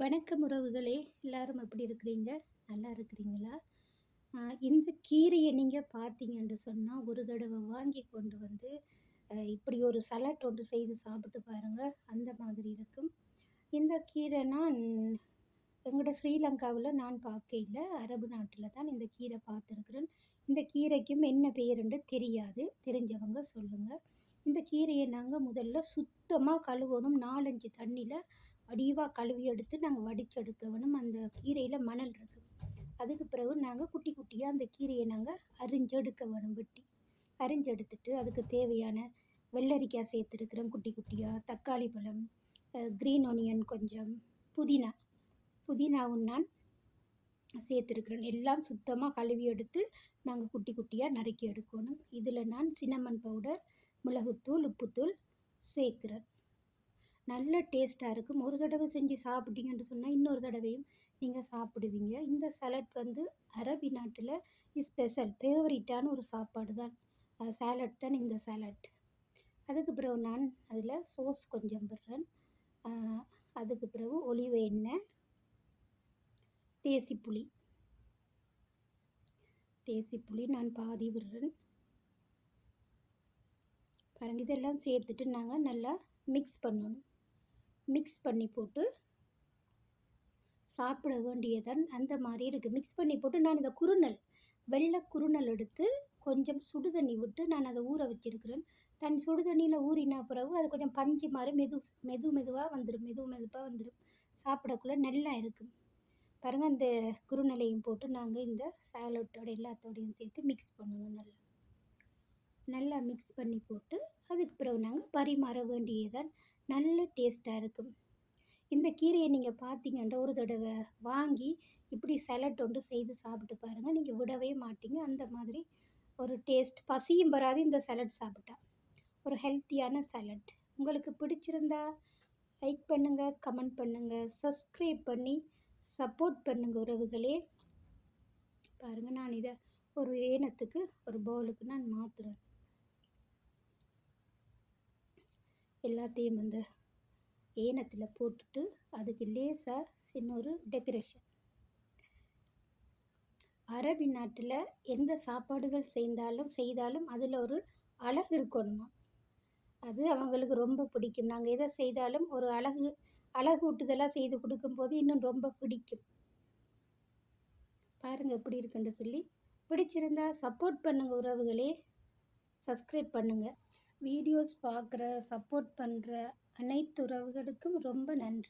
வணக்கம் உறவுகளே எல்லாரும் எப்படி இருக்கிறீங்க? நல்லா இருக்கிறீங்களா? இந்த கீரையை நீங்கள் பார்த்தீங்கன்னு சொன்னால் ஒரு தடவை வாங்கி கொண்டு வந்து இப்படி ஒரு சலாட் ஒன்று செய்து சாப்பிட்டு பாருங்கள் அந்த மாதிரி இருக்கும். இந்த கீரை நான் எங்களோட ஸ்ரீலங்காவில் நான் பார்க்கையில் அரபு நாட்டில் தான் இந்த கீரை பார்த்துருக்குறேன். இந்த கீரைக்கும் என்ன பெயருன்னு தெரியாது தெரிஞ்சவங்க சொல்லுங்கள் இந்த கீரையை நாங்கள் முதல்ல சுத்தமாக கழுவணும் நாலஞ்சு தண்ணியில் வடிவாக கழுவி எடுத்து நாங்கள் வடிச்செடுக்க வேணும் அந்த கீரையில் மணல் இருக்கும் அதுக்கு பிறகு நாங்கள் குட்டி குட்டியாக அந்த கீரையை நாங்கள் அரிஞ்செடுக்க வேணும் வெட்டி. அரிஞ்செடுத்துட்டு அதுக்கு தேவையான வெள்ளரிக்காய் சேர்த்துருக்குறேன் குட்டி குட்டியாக தக்காளி பழம் க்ரீன் ஒனியன் கொஞ்சம் புதினா. புதினாவும் நான் சேர்த்துருக்குறேன் எல்லாம் சுத்தமாக கழுவி எடுத்து நாங்கள் குட்டி குட்டியாக நறுக்கி எடுக்கணும். இதில் நான் சின்னமன் பவுடர் மிளகுத்தூள் உப்புத்தூள் சேர்க்குறேன். நல்ல டேஸ்ட்டாக இருக்கும் ஒரு தடவை செஞ்சு சாப்பிட்டீங்கன்னு சொன்னால் இன்னொரு தடவையும் நீங்கள் சாப்பிடுவீங்க. இந்த சலட் வந்து அரபி நாட்டில் ஸ்பெஷல் ஃபேவரிட்டான ஒரு சாப்பாடு தான். சேலட் தான் இந்த சேலட் அதுக்கு பிறகு நான் அதில் சோஸ் கொஞ்சம் விடுறேன் அதுக்கு பிறகு ஒலிவ எண்ணெய் தேசி புளி. தேசி புளி நான் பாதி விடுறேன். பாருங்கள் இதெல்லாம் சேர்த்துட்டு நாங்கள் நல்லா மிக்ஸ் பண்ணணும். மிக்ஸ் பண்ணி போட்டு சாப்பிட வேண்டியதான் அந்த மாதிரி இருக்குது மிக்ஸ் பண்ணி போட்டு நான் இந்த குருணல் வெள்ளை குருணல் எடுத்து கொஞ்சம் சுடு தண்ணி விட்டு நான் அதை ஊற வச்சிருக்கிறேன். தன் சுடு தண்ணியில் ஊறின பிறகு அது கொஞ்சம் பஞ்சு மாதிரி மெது மெது மெதுவாக வந்துடும் மெது மெதுவாக வந்துடும் சாப்பிடக்குள்ள நல்லா இருக்கும். பாருங்கள் அந்த குருணலையும் போட்டு நாங்கள் இந்த சாலட்டோட எல்லாத்தோடையும் சேர்த்து மிக்ஸ் பண்ணுவோம் நல்லா. நல்லா மிக்ஸ் பண்ணி போட்டு அதுக்கு பிறகு நாங்கள் பரிமாற வேண்டியதான் நல்ல டேஸ்ட்டாக இருக்கும். இந்த கீரையை நீங்கள் பார்த்தீங்கன்னா ஒரு தடவை வாங்கி இப்படி சலட் ஒன்று செய்து சாப்பிட்டு பாருங்கள் நீங்கள் விடவே மாட்டீங்க. அந்த மாதிரி ஒரு டேஸ்ட் பசியும் வராது இந்த சலட் சாப்பிட்டா. ஒரு ஹெல்த்தியான சலட் உங்களுக்கு பிடிச்சிருந்தா லைக் பண்ணுங்கள் கமெண்ட் பண்ணுங்கள் சப்ஸ்கிரைப் பண்ணி சப்போர்ட் பண்ணுங்கள் உறவுகளே. பாருங்கள் நான் இதை ஒரு ஏனத்துக்கு ஒரு பவுலுக்கு நான் மாற்றுறேன் எல்லாத்தையும் அந்த ஏனத்தில் போட்டுட்டு அதுக்கு லேசாக சின்ன ஒரு டெக்கரேஷன் அரபி நாட்டில் எந்த சாப்பாடுகள் செய்தாலும் செய்தாலும் அதில் ஒரு அழகு இருக்கணுமா? அது அவங்களுக்கு ரொம்ப பிடிக்கும். நாங்கள் எதை செய்தாலும் ஒரு அழகு அழகு ஊட்டுதலாக செய்து கொடுக்கும்போது இன்னும் ரொம்ப பிடிக்கும். பாருங்கள் எப்படி இருக்குன்னு சொல்லி. பிடிச்சிருந்தா சப்போர்ட் பண்ணுங்கள் உறவுகளே. சப்ஸ்கிரைப் பண்ணுங்கள் வீடியோஸ் பார்க்குற சப்போர்ட் பண்ணுற அனைத்து உறவுகளுக்கும் ரொம்ப நன்றி.